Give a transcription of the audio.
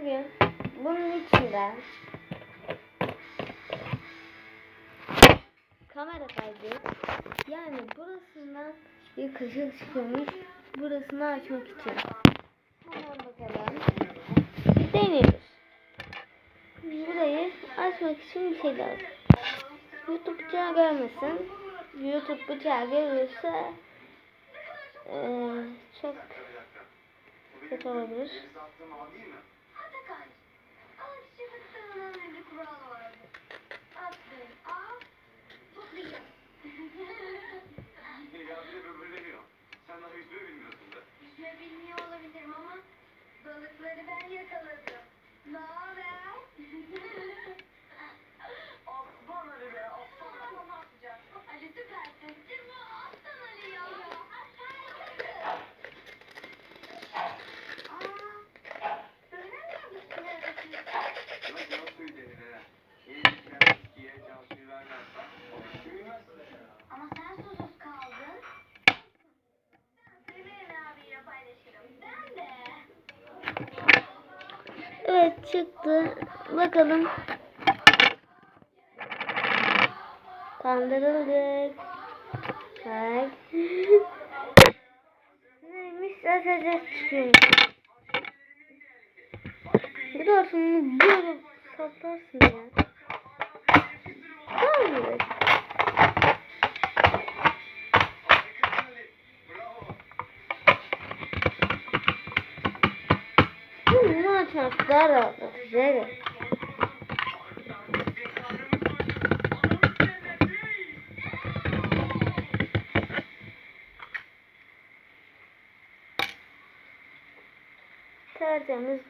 bugün bunun içinde kamera kaydı. Yani burasından bir kaşık çıkıyormuş. Burasını açmak için. Hemen bakalım. Deniyoruz burayı açmak için bir şey lazım. Youtube bıçağı görmesin. Youtube bıçağı görürse eee, çok kötü olabilir Atakan, al şu fıstığının bir kuralı vardı. Attın, al, toplayacağım. Ya bir de böbürleniyor. Sen daha yüzmeyi bilmiyorsun da. Yüzme bilmiyor olabilirim ama balıkları ben yakaladım. Ne haber? Evet çıktı. Bakalım. Kandırıldık. Bak. Neymiş? Sadece çıkıyor. Bir de şunu böyle saplarsın ya. Açmak daha rahatlatıcı. Tertemiz